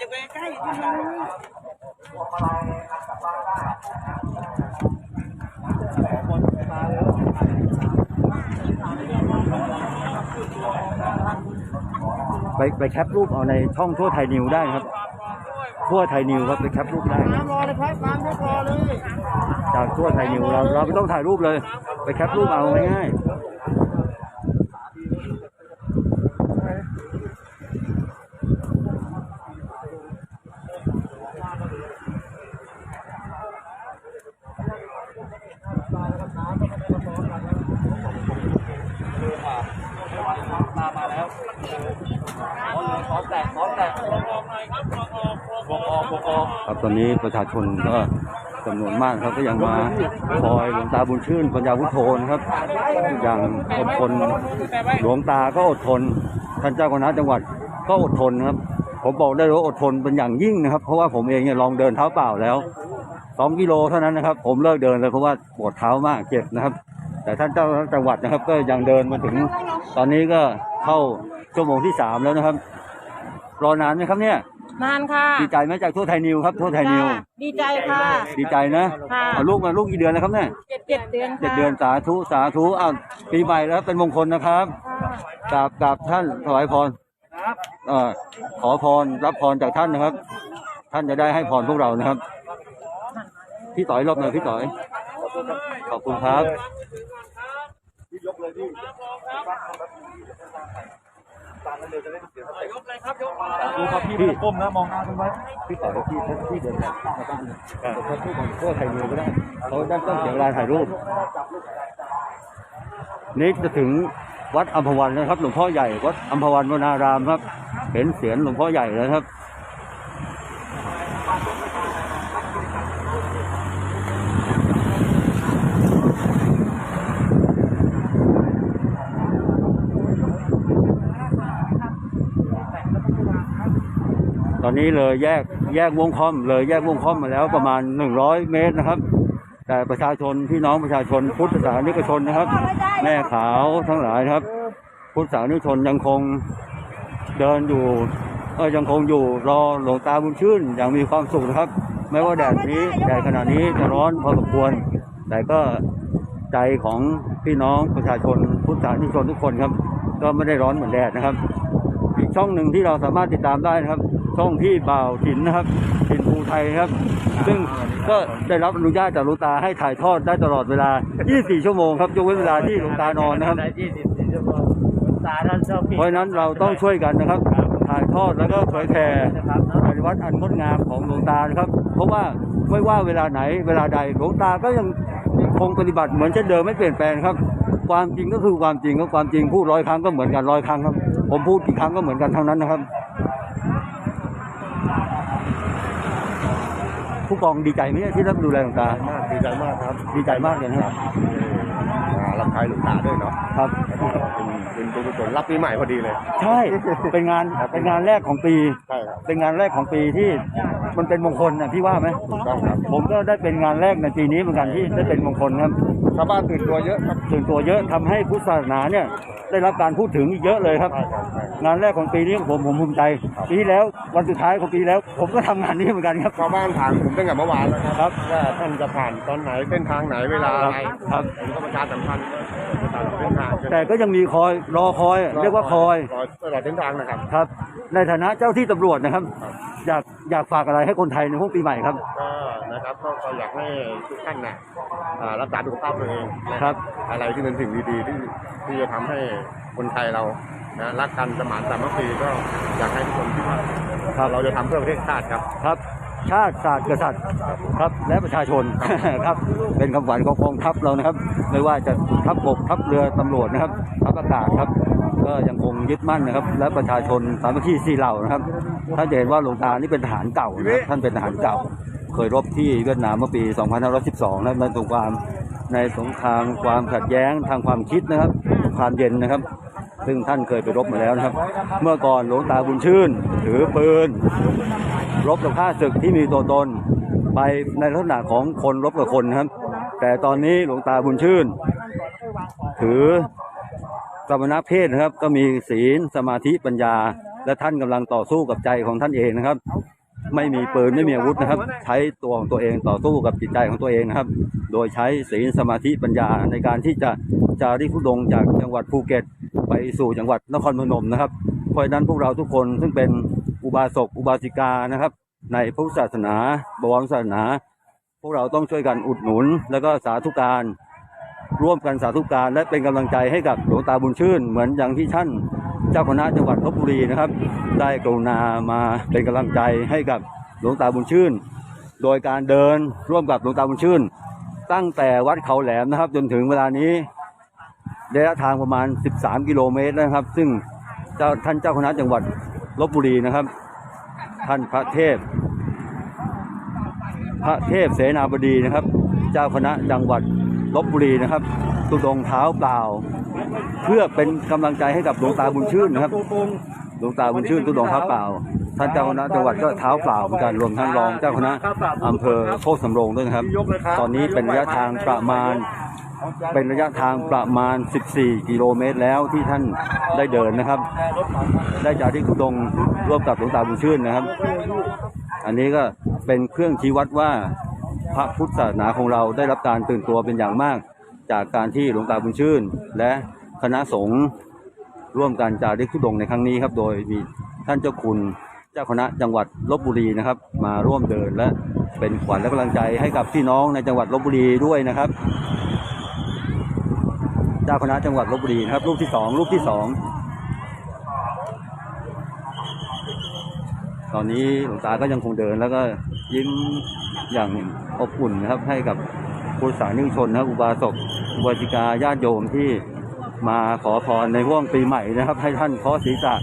จะไปใกล้ไปไปแคปรูปเอาในช่องทั่วไทยนิวได้นะครับ ทั่วไทยนิวครับไปแคปรูปได้น้ำรอเลยครับน้ำไม่พอเลยจากทั่วไทยนิวเราเราไม่ต้องถ่ายรูปเลย ไปแคปรูปเอาง่ายๆ มามาแล้วพร้อมแตกพร้อมแตกบวกออกหน่อยครับบวกออกบวกออกบวกออก ครับ ตอนนี้ประชาชนก็จำนวนมากครับก็ยังมาคอยหลวงตาบุญชื่นปัญญาวุฒโธนะครับ อย่างอดทนหลวงตาก็อดทน ท่านเจ้าคณะจังหวัดก็อดทนครับ ผมบอกได้เลยว่าอดทนเป็นอย่างยิ่งนะครับ เพราะว่าผมเองเนี่ยลองเดินเท้าเปล่าแล้วสองกิโลเท่านั้นนะครับ ผมเลิกเดินเลยเพราะว่าปวดเท้ามากเจ็บนะครับ แต่ท่านเจ้าจังหวัดนะครับ ก็ยังเดินมาถึง ตอนนี้ก็เข้าชั่วโมงที่สามแล้วนะครับ รอนานไหมครับเนี่ย นานค่ะ ดีใจไหมจากทั่วไทยนิวครับทั่วไทยนิวจ้ะดีใจค่ะดีใจนะค่ะเอาลูกมาลูกกี่เดือนแล้วครับเนี่ยเจ็ดเจ็ดเดือนค่ะเจ็ดเดือนสาธุสาธุอ้าวปีใหม่แล้วเป็นมงคลนะครับกราบกราบท่านถวายพรเอ่อขอพรรับพรจากท่านนะครับ ท่านจะได้ให้พรพวกเรานะครับ พี่ต่อยรอบหน่อยพี่ต่อย ขอบคุณครับ ยกเลยครับยก ดูครับพี่ก้มนะมองหน้ากันไว้พี่ต่อยที่ที่เดินมาบ้านเขาพูดของทั่วไทยนิวก็ได้เขาได้ต้องเสียเวลาถ่ายรูปนี่จะถึงวัดอัมพวันแล้วครับ หลวงพ่อใหญ่วัดอัมพวันวนารามครับ เห็นเสียนหลวงพ่อใหญ่แล้วครับ ตอนนี้เลยแยกแยกวงคอมเลยแยกวงคอมมาแล้วประมาณ 100 เมตรนะครับ แต่ประชาชนพี่น้องประชาชนพุทธศาสนิกชนนะครับ แม่ขาวทั้งหลายครับ พุทธศาสนิกชนยังคงเดินอยู่เออยังคงอยู่รอหลวงตาบุญชื่นอย่างมีความสุขนะครับไม่ว่าแดดนี้แดดขณะนี้จะร้อนพอสมควร แต่ก็ใจของพี่น้องประชาชนพุทธศาสนิกชนทุกคนครับ ก็ไม่ได้ร้อนเหมือนแดดนะครับ อีกช่องหนึ่งที่เราสามารถติดตามได้นะครับ ช่องพี่บ่าวถินนะครับถินภูไทยครับ ซึ่งก็ได้รับอนุญาตจากหลวงตาให้ถ่ายทอดได้ตลอดเวลา 24 ชั่วโมงครับยกเว้นเวลาที่หลวงตานอนนะครับได้ยี่สิบสี่ชั่วโมงตาท่านชอบเพราะฉะนั้นเราต้องช่วยกันนะครับ ถ่ายทอดแล้วก็เผยแผ่ปฏิวัติอันงดงามของหลวงตานะครับ เพราะว่าไม่ว่าเวลาไหนเวลาใดหลวงตาก็ยังคงปฏิบัติเหมือนเช่นเดิมไม่เปลี่ยนแปลงครับ ความจริงก็คือความจริงครับความจริงพูดร้อยครั้งก็เหมือนกันร้อยครั้งครับ ผมพูดกี่ครั้งก็เหมือนกันทั้งนั้นนะครับ ผู้กองดีใจไหมเนี่ยที่รับดูแลหลวงตา มากดีใจมากครับดีใจมากเลยนะครับมารับใช้หลวงตาด้วยเนาะครับเป็นเป็นบุญกุศลรับปีใหม่พอดีเลย ใช่ เป็นงาน เป็นงานแรกของปี ใช่ครับ เป็นงานแรกของปีที่ มันเป็นมงคลนะพี่ว่าไหมถูกต้องครับผมก็ได้เป็นงานแรกในปีนี้เหมือนกันที่ได้เป็นมงคลครับชาวบ้านตื่นตัวเยอะครับส่วนตัวเยอะทำให้พุทธศาสนาเนี่ยได้รับการพูดถึงเยอะเลยครับ ใช่ครับใช่งานแรกของปีนี้ผมผมภูมิใจปีที่แล้ววันสุดท้ายของปีแล้ว ผมก็ทำงานนี้เหมือนกันครับ ชาวบ้านถามผมตั้งแต่เมื่อวานแล้วครับครับว่าท่านจะผ่านตอนไหนเส้นทางไหนเวลาอะไรครับ ผมก็ประชาสัมพันธ์ตลอดเส้นทางแต่ก็ยังมีคอยรอคอย เรียกว่าคอยรตลอดเส้นทางนะครับ ครับ ในฐานะเจ้าที่ตำรวจนะครับ อยากอยากฝากอะไรให้คนไทยในช่วงปีใหม่ครับ ก็นะครับก็ก็อยากให้ทุกท่านนะอ่ารักษาสุขภาพตัวเองนะครับ อะไรที่เป็นสิ่งดีๆที่ที่จะทำให้คนไทยเรานะรักกันสมานสามัคคีก็อยากให้ทุกคนคิดว่าครับ เราจะทำเพื่อประเทศชาติครับ ครับ ชาติศาสตร์กษัตริย์ครับ และประชาชน ครับ เป็นคำขวัญของกองทัพเรานะครับ ไม่ว่าจะทัพบกทัพเรือตำรวจนะครับทัพอากาศครับ ก็ยังคงยึดมั่นนะครับ และประชาชนสามัคคีสี่เหล่านะครับท่านจะเห็นว่าหลวงตานี่เป็นทหารเก่านะครับท่านเป็นทหารเก่า เคยรบที่เวียดนามเมื่อปี 2512 นะครับในสงครามในสงครามความขัดแย้งทางความคิดนะครับสงครามเย็นนะครับ ซึ่งท่านเคยไปรบมาแล้วนะครับ เมื่อก่อนหลวงตาบุญชื่นถือปืน รบกับข้าศึกที่มีตัวตนไปในลักษณะของคนรบกับคนนะครับ แต่ตอนนี้หลวงตาบุญชื่น ถือ สมณเพศนะครับ ก็มีศีลสมาธิปัญญา และท่านกำลังต่อสู้กับใจของท่านเองนะครับ ไม่มีปืนไม่มีอาวุธนะครับ ใช้ตัวของตัวเองต่อสู้กับจิตใจของตัวเองนะครับ โดยใช้ศีลสมาธิปัญญาในการที่จะจาริกธุดงจากจังหวัดภูเก็ต ไปสู่จังหวัดนครพนมนะครับเพราะฉะนั้นพวกเราทุกคนซึ่งเป็นอุบาสกอุบาสิกานะครับ ในพุทธศาสนาบวรศาสนา พวกเราต้องช่วยกันอุดหนุน แล้วก็สาธุการ ร่วมกันสาธุการและเป็นกำลังใจให้กับหลวงตาบุญชื่น เหมือนอย่างที่ท่านเจ้าคณะจังหวัดลบบุรีนะครับ ได้กรุณามาเป็นกำลังใจให้กับหลวงตาบุญชื่น โดยการเดินร่วมกับหลวงตาบุญชื่น ตั้งแต่วัดเขาแหลมนะครับ จนถึงเวลานี้ระยะทางประมาณ 13 กิโลเมตรนะครับ ซึ่งเจ้าท่านเจ้าคณะจังหวัดลบบุรีนะครับ ท่านพระเทพ พระเทพเสนาบดีนะครับ เจ้าคณะจังหวัด ลบบุรีนะครับตุดงค์เท้าเปล่า เพื่อเป็นกำลังใจให้กับหลวงตาบุญชื่นนะครับหลวงตาบุญชื่นตุดงค์เท้าเปล่า ท่านเจ้าคณะจังหวัดก็เท้าเปล่าเหมือนกันรวมทั้งรองเจ้าคณะอำเภอโคกสำโรงด้วยนะครับ ตอนนี้เป็นระยะทางประมาณเป็นระยะทางประมาณ 14 กิโลเมตรแล้วที่ท่านได้เดินนะครับ ได้จากที่ตุดงค์ร่วมกับหลวงตาบุญชื่นนะครับ อันนี้ก็เป็นเครื่องชี้วัดว่า พระพุทธศาสนาของเราได้รับการตื่นตัวเป็นอย่างมาก จากการที่หลวงตาบุญชื่น และคณะสงฆ์ร่วมกันจาริกธุดงในครั้งนี้ครับ โดยมีท่านเจ้าคุณเจ้าคณะจังหวัดลบบุรีนะครับ มาร่วมเดินและเป็นขวัญและกำลังใจให้กับพี่น้องในจังหวัดลบบุรีด้วยนะครับ เจ้าคณะจังหวัดลบบุรีนะครับ รูปที่สองรูปที่สองตอนนี้หลวงตาก็ยังคงเดินแล้วก็ยิ้ม อย่างอบอุ่นนะครับให้กับผู้สานิชนนะครับอุบาสกอุบาสิกาญาติโยมที่มาขอพรในห่วงปีใหม่นะครับ ให้ท่านเคาะศีรษะ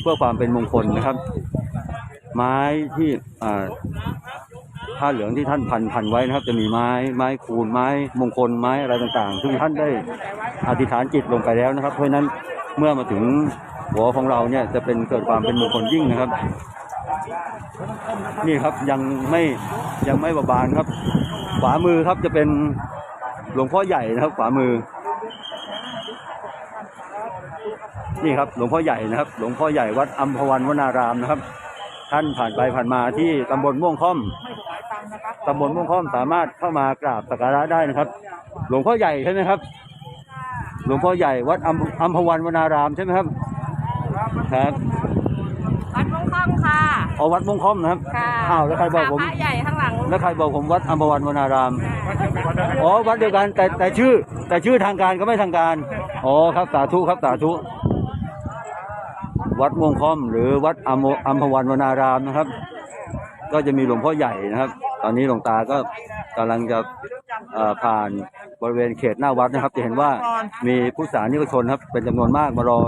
เพื่อความเป็นมงคลนะครับ ไม้ที่ผ้าเหลืองที่ท่านพันพันไว้นะครับ จะมีไม้ไม้คูนไม้มงคลไม้อะไรต่างๆ ซึ่งท่านได้อธิษฐานจิตลงไปแล้วนะครับ เพราะนั้นเมื่อมาถึงหัวของเราเนี่ยจะเป็นเกิดความเป็นมงคลยิ่งนะครับ นี่ครับยังไม่ยังไม่บาบานครับขวามือครับจะเป็นหลวงพ่อใหญ่นะครับขวามือ นี่ครับหลวงพ่อใหญ่นะครับ หลวงพ่อใหญ่วัดอัมพวันวนารามนะครับ ท่านผ่านไปผ่านมาที่ตำบลม่วงค่อมตำบลม่วงค่อมสามารถเข้ามากราบสักการะได้นะครับ หลวงพ่อใหญ่ใช่ไหมครับ หลวงพ่อใหญ่วัดอัมพวันวนารามใช่ไหมครับครับ คลค่ะเอาวัดม่วงค่อมนะครับค่ะอ้าวแล้วใครบอกผม พระใหญ่ข้างหลังแล้วใครบอกผมวัดอัมพวันวนาราม อ๋อวัดเดียวกันแต่แต่ชื่อ แต่ชื่อทางการก็ไม่ทางการ อ๋อครับสาธุครับสาธุ วัดม่วงค่อมหรือวัดอัมอัมพวันวนารามนะครับ ก็จะมีหลวงพ่อใหญ่นะครับ ตอนนี้หลวงตาก็กำลังจะเอ่อผ่านบริเวณเขตหน้าวัดนะครับ จะเห็นว่ามีผู้สานิกชนครับ เป็นจำนวนมากมารอ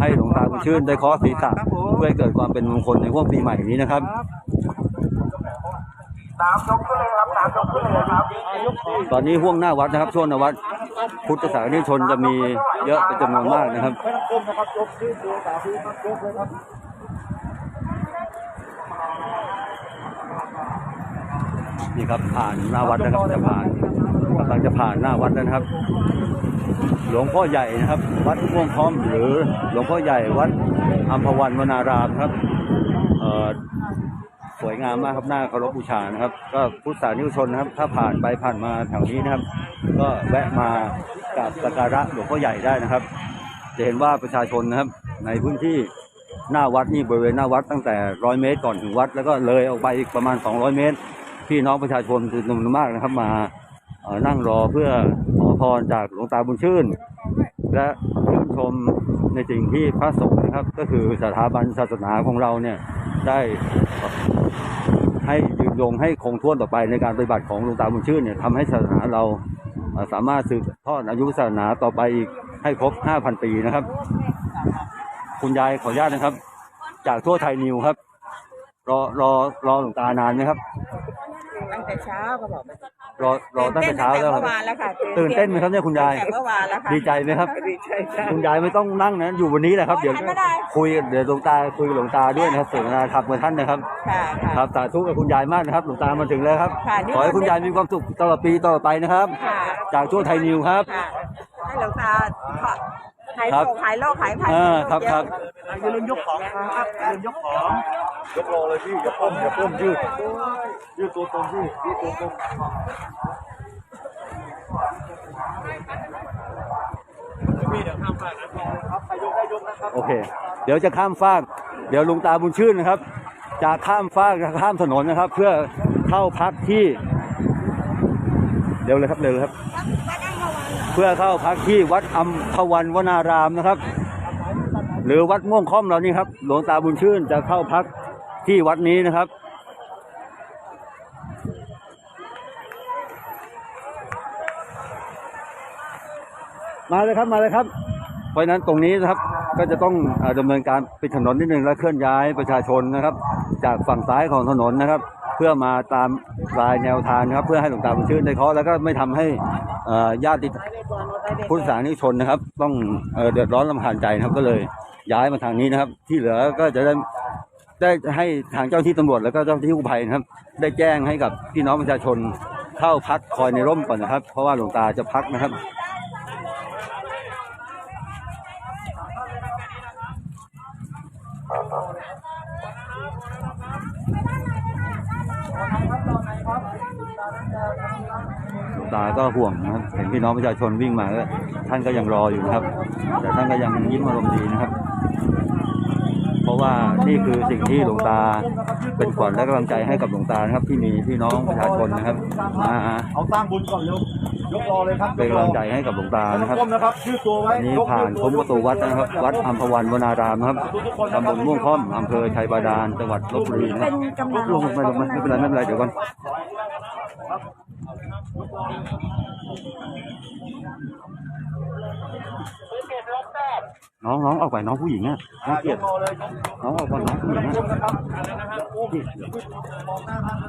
ให้หลวงตาบุญชื่นได้เคาะศีรษะเพื่อให้เกิดความเป็นมงคลในห่วงปีใหม่นี้นะครับตอนนี้ห่วงหน้าวัดนะครับช่วงหน้าวัด พุทธศาสนิกชนจะมีเยอะเป็นจำนวนมากนะครับไม่ต้องก้มนะครับยกชื่อตัวสาธุครับยกเลยครับนี่ครับผ่านหน้าวัดนะครับจะผ่านกำลังจะผ่านหน้าวัดแล้วนะครับ หลวงพ่อใหญ่นะครับ วัดม่วงค้อมหรือหลวงพ่อใหญ่วัดอัมพวันวนารามครับสวยงามมากครับหน้าเคารพบูชานะครับ ก็พุทธศาสนิกชนนะครับ ถ้าผ่านไปผ่านมาแถวนี้นะครับ ก็แวะมากราบสักการะหลวงพ่อใหญ่ได้นะครับ จะเห็นว่าประชาชนนะครับ ในพื้นที่หน้าวัดนี่บริเวณหน้าวัดตั้งแต่ร้อยเมตรก่อนถึงวัด แล้วก็เลยออกไปอีกประมาณ 200 เมตร พี่น้องประชาชนจำนวนมากนะครับ มา นั่งรอเพื่อขอพรจากหลวงตาบุญชื่น และชื่นชมในสิ่งที่พระสงฆ์นะครับ ก็คือสถาบันศาสนาของเราเนี่ยได้ให้ยืนยงให้คงท้วนต่อไปในการปฏิบัติของหลวงตาบุญชื่นเนี่ยทำให้ศาสนาเราสามารถสืบทอดอายุศาสนาต่อไปอีกให้ครบ 5,000 ปีนะครับ คุณยายขออนุญาตนะครับ จากทั่วไทยนิวครับ รอรอรอหลวงตานานไหมครับ ตั้งแต่เช้าก็บอก รอรอตั้งแต่เช้าแล้วครับเมื่อวานแล้วค่ะตื่นเต้นไหมครับเนี่ยคุณยายแต่เมื่อวานแล้วค่ะดีใจไหมครับ ดีใจค่ะคุณยายไม่ต้องนั่งนะ อยู่วันนี้แหละครับ เดี๋ยวไม่ได้ คุยเดี๋ยวหลวงตาคุยกับหลวงตาด้วยนะครับเสวนาธรรมกับท่านนะครับ ค่ะค่ะ ครับสาธุกับคุณยายมากนะครับ หลวงตามาถึงแล้วครับ ค่ะนี่ ขอให้คุณยายมีความสุขตลอดปีตลอดไปนะครับ ค่ะจากทั่วไทยนิวครับ ค่ะให้หลวงตาขอ หายครับโศกหายโรคหายภัยอ่าครับครับอย่าลืมยกของครับอย่าลืมยกของ ยกรอเลยพี่อย่าก้มอย่าก้มยืดยืดตัวตรงพี่ยืดตัวตรงพี่เดี๋ยวข้ามฝั่งนะครับใครยกได้ยกนะครับโอเค เดี๋ยวจะข้ามฟาก เดี๋ยวลุงตาบุญชื่นนะครับ จะข้ามฟากจะข้ามถนนนะครับ เพื่อเข้าพักที่ เร็วเลยครับเร็วเลยครับเพื่อเข้าพักที่วัดอัมพวันวนารามนะครับ หรือวัดม่วงค่อมเรานี่ครับ หลวงตาบุญชื่นจะเข้าพักที่วัดนี้นะครับมาเลยครับมาเลยครับ เพราะนั้นตรงนี้นะครับก็จะต้องอ่อดำเนินการปิดถนนนิดนึงและเคลื่อนย้ายประชาชนนะครับ จากฝั่งซ้ายของถนนนะครับ เพื่อมาตามรายแนวทางครับ เพื่อให้หลวงตาบุญชื่นได้เคาะแล้วก็ไม่ทำให้ญาติ พุทธศาสนิกชนนะครับ ต้องเอเดือดร้อนลำคาญใจนะครับ ก็เลยย้ายมาทางนี้นะครับ ที่เหลือก็จะได้ได้ให้ทางเจ้าที่ตำรวจแล้วก็เจ้าที่กู้ภัยนะครับ ได้แจ้งให้กับพี่น้องประชาชนเข้าพักคอยในร่มก่อนนะครับ เพราะว่าหลวงตาจะพักนะครับ หลวง ตาก็ห่วงนะครับ เห็นพี่น้องประชาชนวิ่งมาก็ท่านก็ยังรออยู่นะครับ แต่ท่านก็ยังยิ้มอารมณ์ดีนะครับ เพราะว่านี่คือสิ่งที่หลวงตาเป็นขวัญและกำลังใจให้กับหลวงตานะครับ ที่มีพี่น้องประชาชนนะครับมาเอาสร้างบุญก่อนเร็วยกรอเลยครับเป็นกำลังใจให้กับหลวงตาไม่ต้อนะงครับก้มนะครับยืดตัวไว้อันนี้ยกผ่านคุ้มประตูวัดนะครับ วัดอัมพวันวนารามนะครับทุกๆคนตำบลม่วงค่อมอำเภอชัยบาดาลจังหวัดลบบุรีนะครับลงไปลงไปไม่เป็นไรไม่เป็นไรเดี๋ยวก่อน น้องน้องออกไปน้องผู้หญิงอะน่าเกลียดรอเลยยกน้องออกไปน้องผู้หญิงมอะนะครับอย่าก้มมองหน้าท่านนะ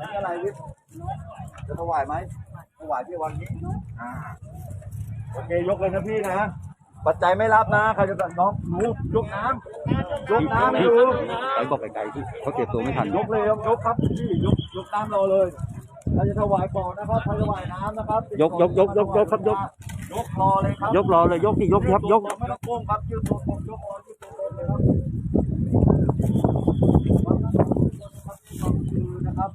นี่อะไรวิทย์จะถวายไหมถวายที่วันนี้โอเคยกเลยนะพี่นะปัจจัยไม่รับนะใครจะน้องหนูยกน้ำยกน้ำให้ดูไปบอกไกลๆที่เขาเก็บตัวไม่ทันยกเลยยกยกครับพี่ยกยกน้ำรอเลย เราจะถวายก่อนนะครับใครถวายน้ำนะครับยกยกยกยกยกครับยก ยกรอเลยครับยกรอเลยยกที่ยกที่ครับยกไม่ต้องโก้มครับยืดตัวตรงยกรอยืดตัวตรงเลยครับนะครับ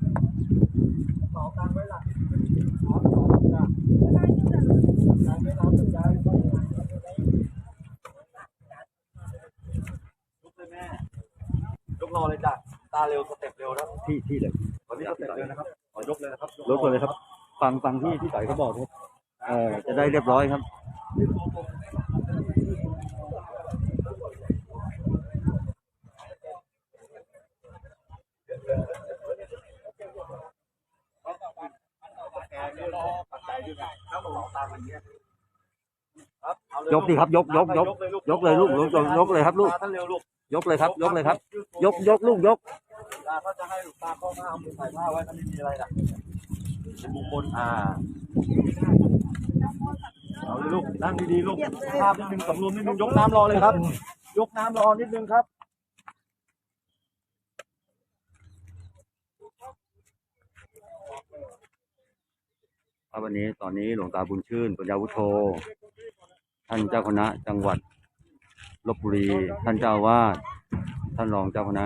ต่อการไว้หลังขอขอจ้ะการไม่รับใจก็ยกเลยแม่ยกรอเลยจ้ะตาเร็วสเต็ปเร็วนะที่ที่เลยวันนี้สเต็ปเร็วนะครับขอ ยกเลยนะครับยกเลยครับ ฟังฟังที่พี่ต่อยเขาบอกครับเออจะได้เรียบร้อยครับยกดิครับยกยกยกยกเลยลูกยกยกยกเลยครับลูกท่านเร็วลูก ยกเลยครับ ยกเลยครับ ยกยกลูกยก ตาก็จะให้ลูกตาเข้ามาเอามือใส่ผ้าไว้ถ้าไม่มีอะไรนะเป็นมงคลอ่าเอาเลยลูกนั่งดีๆลูกภาพนิดนึงสำรวมนิดนึงยกน้ำรอเลยครับ ยกน้ำรอนิดนึงครับครับวันนี้ตอนนี้หลวงตาบุญชื่นปัญญาวุโธ ท่านเจ้าคณะจังหวัดลบบุรี ท่านเจ้าอาวาด ท่านรองเจ้าคณะ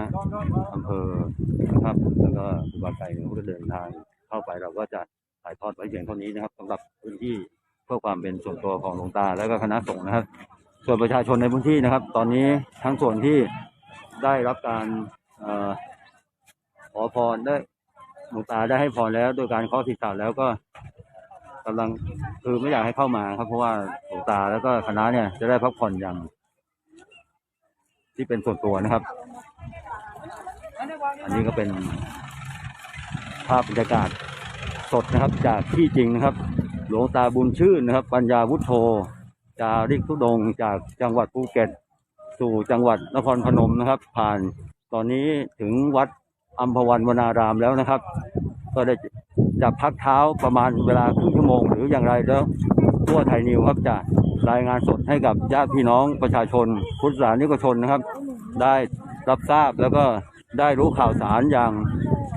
อำเภอนะครับแล้วก็ครูบาไก่เขาก็เดินทางเข้าไปเราก็จะถ่ายทอดไว้เพียงเท่านี้นะครับสำหรับพื้นที่เพื่อความเป็นส่วนตัวของหลวงตา แล้วก็คณะสงฆ์นะครับ ส่วนประชาชนในพื้นที่นะครับ ตอนนี้ทั้งส่วนที่ได้รับการอ่อขอพรได้หลวงตาได้ให้พรแล้ว โดยการเคาะศีรษะแล้วก็กำลังคือไม่อยากให้เข้ามาครับ เพราะว่าหลวงตาแล้วก็คณะเนี่ยจะได้พักผ่อนอย่าง ที่เป็นส่วนตัวนะครับ อันนี้ก็เป็นภาพบรรยากาศสดนะครับ จากที่จริงนะครับ หลวงตาบุญชื่นนะครับ ปัญญาวุฒโธจาริกทุดงจากจังหวัดภูเก็ต สู่จังหวัดนครพนมนะครับ ผ่านตอนนี้ถึงวัดอัมพวันวนารามแล้วนะครับ ก็ได้จะพักเท้าประมาณเวลาครึ่งชั่วโมงหรืออย่างไรแล้ว ทั่วไทยนิวครับจะรายงานสดให้กับญาติพี่น้องประชาชน พุทธศาสนิกชนนะครับ ได้รับทราบแล้วก็ได้รู้ข่าวสารอย่าง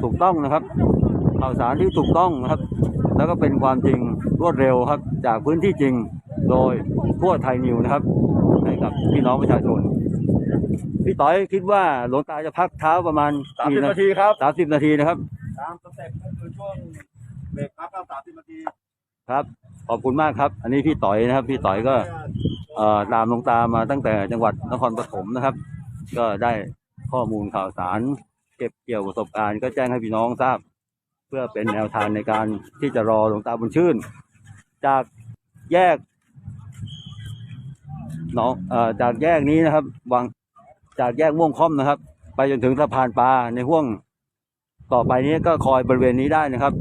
ถูกต้องนะครับ ข่าวสารที่ถูกต้องนะครับ แล้วก็เป็นความจริงรวดเร็วครับ จากพื้นที่จริงโดยทั่วไทยนิวนะครับ ให้กับพี่น้องประชาชนพี่ต้อยคิดว่าหลวงตาจะพักเท้าประมาณสามสิบนาทีครับสามสิบนาทีนะครับตามสเต็ปก็คือช่วงเบรกพักก็สามสิบนาทีครับ ขอบคุณมากครับ อันนี้พี่ต่อยนะครับ พี่ต่อยก็ตามหลวงตามาตั้งแต่จังหวัดนครปฐมนะครับ ก็ได้ข้อมูลข่าวสาร เก็บเกี่ยวประสบการณ์ก็แจ้งให้พี่น้องทราบ เพื่อเป็นแนวทางในการที่จะรอหลวงตาบุญชื่น จากแยกหนองจากแยกนี้นะครับวังจากแยกม่วงค่อมนะครับ ไปจนถึงสะพานปลาในห่วงต่อไปนี้ก็คอยบริเวณนี้ได้นะครับ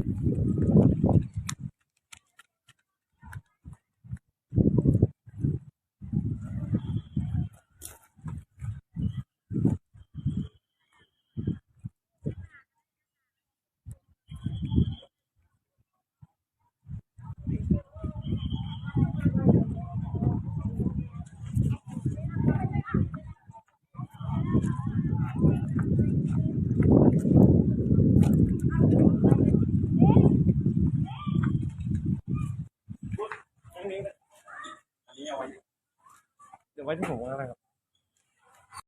เดี๋ยว ไว้ที่ผมก็ได้ครับ